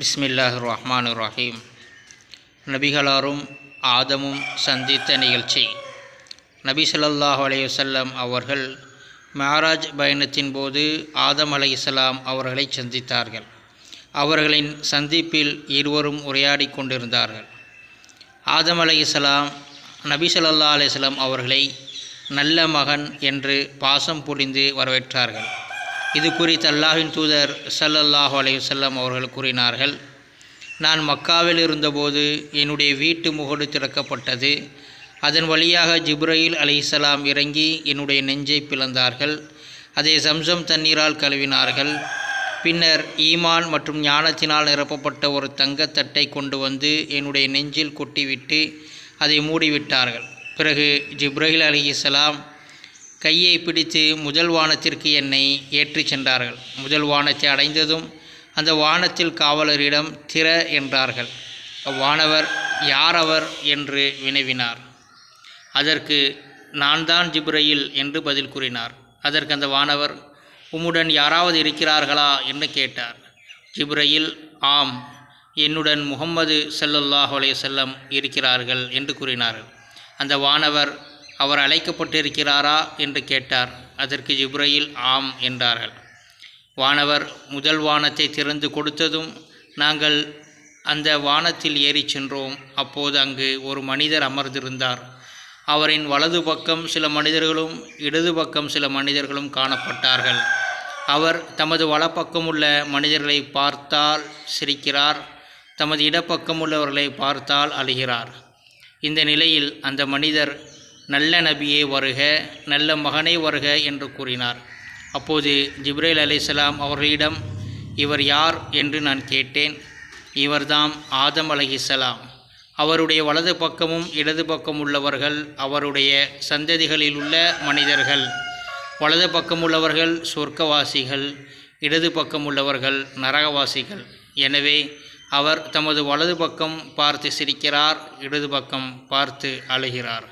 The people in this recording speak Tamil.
பிஸ்மில்லாஹ் ரஹ்மான் ரஹீம் நபிகளாரும் ஆதமும் சந்தித்த நிகழ்ச்சி. நபி சொல்லாஹ் அலைஹி அவர்கள் மாராஜ் பயணத்தின் போது ஆதம் அலைஹிஸ்ஸலாம் அவர்களை சந்தித்தார்கள். அவர்களின் சந்திப்பில் இருவரும் உரையாடி கொண்டிருந்தார்கள். ஆதம் அலைஹிஸ்ஸலாம் நபி ஸல்லல்லாஹு அலைஹி அவர்களை நல்ல மகன் என்று பாசம் புரிந்து வரவேற்றார்கள். இது குறித்து அல்லாஹின் தூதர் சல்லல்லாஹு அலைஹி செல்லம் அவர்கள் கூறினார்கள். நான் மக்காவில் இருந்தபோது என்னுடைய வீட்டு முகடு திறக்கப்பட்டது. அதன் வழியாக ஜிப்ரயில் அலிசலாம் இறங்கி என்னுடைய நெஞ்சை பிளந்தார்கள். அதை சம்சம் தண்ணீரால் கழுவினார்கள். பின்னர் ஈமான் மற்றும் ஞானத்தினால் நிரப்பப்பட்ட ஒரு தங்கத்தட்டை கொண்டு வந்து என்னுடைய நெஞ்சில் கொட்டிவிட்டு அதை மூடிவிட்டார்கள். பிறகு ஜிப்ரஹில் அலிஹிஸ்ஸலாம் கையை பிடித்து முதல் வானத்திற்கு என்னை ஏற்றிச் சென்றார்கள். முதல் வானத்தை அடைந்ததும் அந்த வானத்தில் காவலரிடம் திற என்றார்கள். அவ்வானவர் யார் அவர் என்று வினவினார். அதற்கு நான் தான் ஜிப்ரையில் என்று பதில் கூறினார். அதற்கு அந்த வானவர் உம்முடன் யாராவது இருக்கிறார்களா? என்று கேட்டார். ஜிப்ரையில் ஆம் என்னுடன் முகம்மது சல்லுல்லாஹ் செல்லம் இருக்கிறார்கள் என்று கூறினார்கள். அந்த வானவர் அவர் அழைக்கப்பட்டிருக்கிறாரா என்று கேட்டார். அதற்கு ஜிப்ரையில் ஆம் என்றார்கள். வானவர் முதல் வானத்தை திறந்து கொடுத்ததும் நாங்கள் அந்த வானத்தில் ஏறிச் சென்றோம். அப்போது அங்கு ஒரு மனிதர் அமர்ந்திருந்தார். அவரின் வலது பக்கம் சில மனிதர்களும் இடது பக்கம் சில மனிதர்களும் காணப்பட்டார்கள். அவர் தமது வலப்பக்கம் உள்ள மனிதர்களை பார்த்தால் சிரிக்கிறார். தமது இடப்பக்கம் உள்ளவர்களை பார்த்தால் அழுகிறார். இந்த நிலையில் அந்த மனிதர் நல்ல நபியே வருக நல்ல மகனை வருக என்று கூறினார். அப்போது ஜிப்ரேல் அலிசலாம் அவர்களிடம் இவர் யார் என்று நான் கேட்டேன். இவர்தாம் ஆதம் அலைஹிஸ்ஸலாம். அவருடைய வலது பக்கமும் இடது பக்கம் உள்ளவர்கள் அவருடைய சந்ததிகளில் உள்ள மனிதர்கள். வலது பக்கம் உள்ளவர்கள் சொர்க்கவாசிகள் இடது பக்கம் உள்ளவர்கள் நரகவாசிகள். எனவே அவர் தமது வலது பக்கம் பார்த்து சிரிக்கிறார் இடது பக்கம் பார்த்து அழுகிறார்.